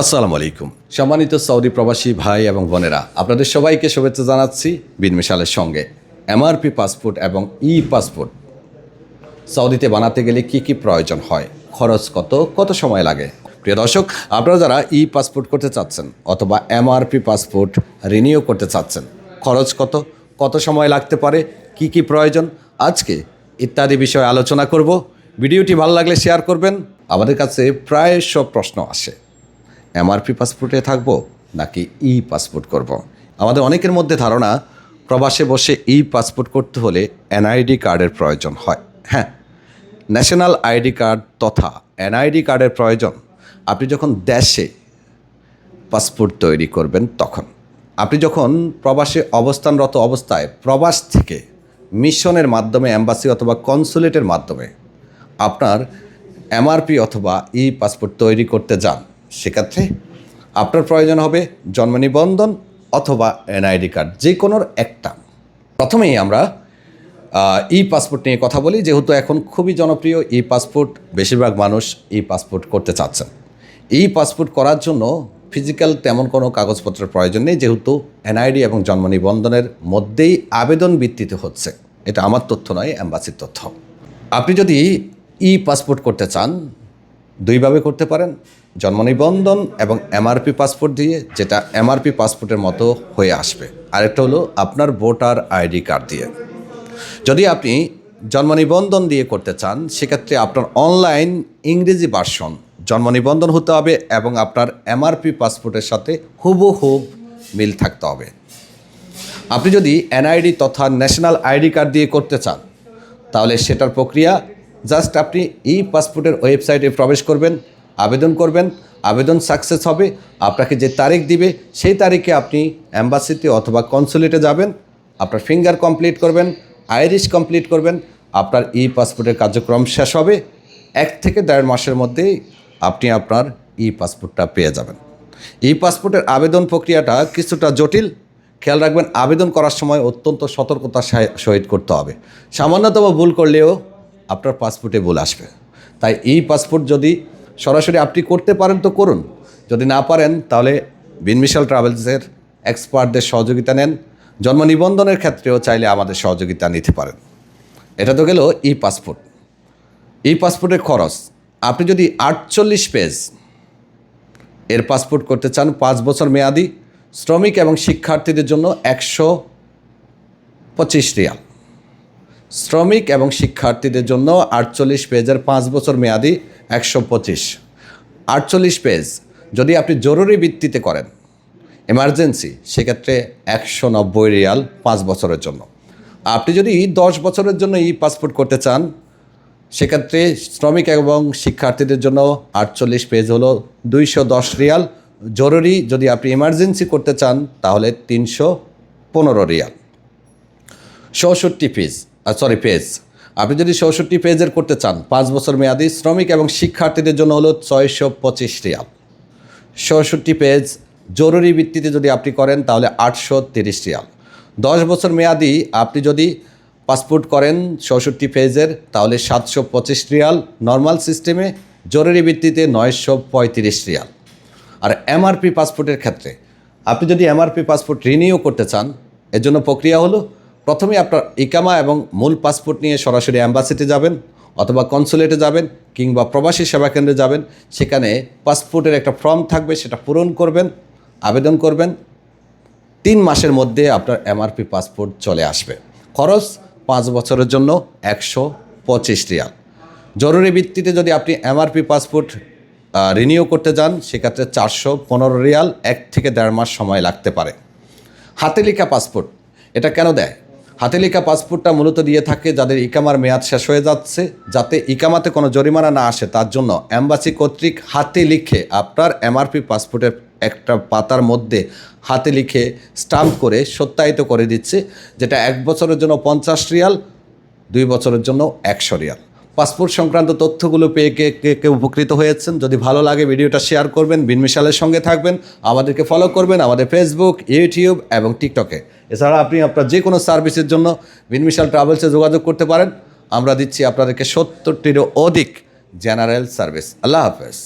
আসসালামু আলাইকুম। সম্মানিত সৌদি প্রবাসী ভাই এবং বোনেরা, আপনাদের সবাইকে শুভেচ্ছা জানাচ্ছি বিন মিশালের সঙ্গে। এমআরপি পাসপোর্ট এবং ই পাসপোর্ট সৌদিতে বানাতে গেলে কি কি প্রয়োজন হয়? খরচ কত? কত সময় লাগে? প্রিয় দর্শক, আপনারা যারা ই পাসপোর্ট করতে চাচ্ছেন অথবা এমআরপি পাসপোর্ট রিনিউ করতে চাচ্ছেন, খরচ কত? কত সময় লাগতে পারে? কি কি প্রয়োজন? আজকে ইত্যাদি বিষয়ে আলোচনা করব। ভিডিওটি ভালো লাগলে শেয়ার করবেন। আমাদের কাছে প্রায় সব প্রশ্ন আসে। এমআরপি পাসপোর্টে থাকব নাকি ই পাসপোর্ট করব। আমাদের অনেকের মধ্যে ধারণা, প্রবাসে বসে ই পাসপোর্ট করতে হলে এনআইডি কার্ডের প্রয়োজন হয় হ্যাঁ ন্যাশনাল আইডি কার্ড তথা এনআইডি কার্ডের প্রয়োজন আপনি যখন দেশে পাসপোর্ট তৈরি করবেন তখন, আপনি যখন প্রবাসে অবস্থানরত অবস্থায় প্রবাস থেকে মিশনের মাধ্যমে অ্যাম্বাসি অথবা কনসুলেটের মাধ্যমে আপনার এমআরপি অথবা ই পাসপোর্ট তৈরি করতে যান সেক্ষেত্রে আপনার প্রয়োজন হবে জন্ম নিবন্ধন অথবা এনআইডি কার্ড যে কোনোর একটা। প্রথমেই আমরা ই পাসপোর্ট নিয়ে কথা বলি, যেহেতু এখন খুবই জনপ্রিয় ই পাসপোর্ট বেশিরভাগ মানুষ ই পাসপোর্ট করতে চাচ্ছেন। ই পাসপোর্ট করার জন্য ফিজিক্যাল তেমন কোনো কাগজপত্রের প্রয়োজন নেই, যেহেতু এনআইডি এবং জন্ম নিবন্ধনের মধ্যেই আবেদন ভিত্তিতে হচ্ছে। এটা আমার তথ্য নয় অ্যাম্বাসির তথ্য। আপনি যদি ই পাসপোর্ট করতে চান দুইভাবে করতে পারেন। জন্ম নিবন্ধন এবং এমআরপি পাসপোর্ট দিয়ে যেটা এমআরপি পাসপোর্টের মতো হয়ে আসবে। আরেকটা হলো আপনার ভোটার আইডি কার্ড দিয়ে। যদি আপনি জন্ম নিবন্ধন দিয়ে করতে চান, সেক্ষেত্রে আপনার অনলাইন ইংরেজি ভার্সন জন্ম নিবন্ধন হতে হবে এবং আপনার এমআরপি পাসপোর্টের সাথে হুবহুব মিল থাকতে হবে। আপনি যদি এনআইডি তথা ন্যাশনাল আইডি কার্ড দিয়ে করতে চান, তাহলে সেটার প্রক্রিয়া জাস্ট আপনি ই পাসপোর্টের ওয়েবসাইটে প্রবেশ করবেন, আবেদন করবেন, আবেদন সাকসেস হবে, আপনাকে যে তারিখ দিবে সেই তারিখে আপনি অ্যাম্বাসিতে অথবা কনসুলেটে যাবেন, আপনার ফিঙ্গার কমপ্লিট করবেন, আইরিশ কমপ্লিট করবেন, আপনার ই পাসপোর্টের কার্যক্রম শেষ হবে, এক থেকে দেড় মাসের মধ্যেই আপনি আপনার ই পাসপোর্টটা পেয়ে যাবেন। ই পাসপোর্টের আবেদন প্রক্রিয়াটা কিছুটা জটিল। খেয়াল রাখবেন, আবেদন করার সময় অত্যন্ত সতর্কতার সাহে- সহিত করতে হবে। সামান্যতম ভুল করলেও আপনার পাসপোর্টে ভুল আসবে। তাই এই পাসপোর্ট যদি সরাসরি আপনি করতে পারেন তো করুন। যদি না পারেন, তাহলে বিনমিশাল ট্রাভেলসের এক্সপার্টদের সহযোগিতা নেন। জন্ম নিবন্ধনের ক্ষেত্রেও চাইলে আমাদের সহযোগিতা নিতে পারেন। এটা তো গেল ই পাসপোর্ট ই পাসপোর্টের খরচ, আপনি যদি আটচল্লিশ পেজ এর পাসপোর্ট করতে চান, পাঁচ বছর মেয়াদি, শ্রমিক এবং শিক্ষার্থীদের জন্য একশো পঁচিশ রিয়াল। শ্রমিক এবং শিক্ষার্থীদের জন্য আটচল্লিশ পেজের পাঁচ বছর মেয়াদি একশো পঁচিশ। আটচল্লিশ পেজ, যদি আপনি জরুরি ভিত্তিতে করেন এমার্জেন্সি সেক্ষেত্রে একশো নব্বই রিয়াল পাঁচ বছরের জন্য। আপনি যদি দশ বছরের জন্য ই পাসপোর্ট করতে চান, সেক্ষেত্রে শ্রমিক এবং শিক্ষার্থীদের জন্য আটচল্লিশ পেজ হলো দুইশো দশ রিয়াল। জরুরি যদি আপনি এমার্জেন্সি করতে চান, তাহলে তিনশো পনেরো রিয়াল। চৌষট্টি পেজ সরি পেজ আপনি যদি চৌষট্টি পেজের করতে চান, পাঁচ বছর মেয়াদি শ্রমিক এবং শিক্ষার্থীদের জন্য হলো ছয়শো পঁচিশ রিয়াল। চৌষট্টি পেজ জরুরি ভিত্তিতে যদি আপনি করেন, তাহলে আটশো তিরিশ রিয়াল। দশ বছর মেয়াদি আপনি যদি পাসপোর্ট করেন চৌষট্টি পেজের তাহলে সাতশো পঁচিশ রিয়াল। নর্মাল সিস্টেমে জরুরি ভিত্তিতে নয়শো পঁয়ত্রিশ রিয়াল। আর এমআরপি পাসপোর্টের ক্ষেত্রে, আপনি যদি এমআরপি পাসপোর্ট রিনিউ করতে চান, এর জন্য প্রক্রিয়া হলো প্রথমে আপনার ইকামা এবং মূল পাসপোর্ট নিয়ে সরাসরি অ্যাম্বাসিতে যাবেন অথবা কনসুলেটে যাবেন কিংবা প্রবাসী সেবা কেন্দ্রে যাবেন। সেখানে পাসপোর্টের একটা ফর্ম থাকবে, সেটা পূরণ করবেন, আবেদন করবেন। তিন মাসের মধ্যে আপনার এমআরপি পাসপোর্ট চলে আসবে। খরচ পাঁচ বছরের জন্য একশো পঁচিশ রিয়াল। জরুরি ভিত্তিতে যদি আপনি এমআরপি পাসপোর্ট রিনিউ করতে যান, সেক্ষেত্রে চারশো পনেরো রিয়াল, এক থেকে দেড় মাস সময় লাগতে পারে। হাতে লেখা পাসপোর্ট, এটা কেন দেয়? হাতে লেখা পাসপোর্টটা মূলত দিয়ে থাকে যাদের ইকামার মেয়াদ শেষ হয়ে যাচ্ছে, যাতে ইকামাতে কোনো জরিমানা না আসে, তার জন্য অ্যাম্বাসি কর্তৃক হাতে লিখে আপনার এমআরপি পাসপোর্টের একটা পাতার মধ্যে হাতে লিখে স্টাম্প করে সত্যায়িত করে দিচ্ছে, যেটা এক বছরের জন্য পঞ্চাশ রিয়াল, দুই বছরের জন্য একশো রিয়াল। পাসপোর্ট সংক্রান্ত তথ্যগুলো পেয়ে কে কে কে উপকৃত হয়েছেন। যদি ভালো লাগে ভিডিওটা শেয়ার করবেন বিনমিশালের সঙ্গে থাকবেন, আমাদেরকে ফলো করবেন আমাদের ফেসবুক ইউটিউব এবং টিকটকে এছাড়া আপনি আপনার যে কোনো সার্ভিসের জন্য বিনমিশাল ট্রাভেলসে যোগাযোগ করতে পারেন। আমরা দিচ্ছি আপনাদেরকে সত্তরটিরও অধিক জেনারেল সার্ভিস আল্লাহ হাফেজ।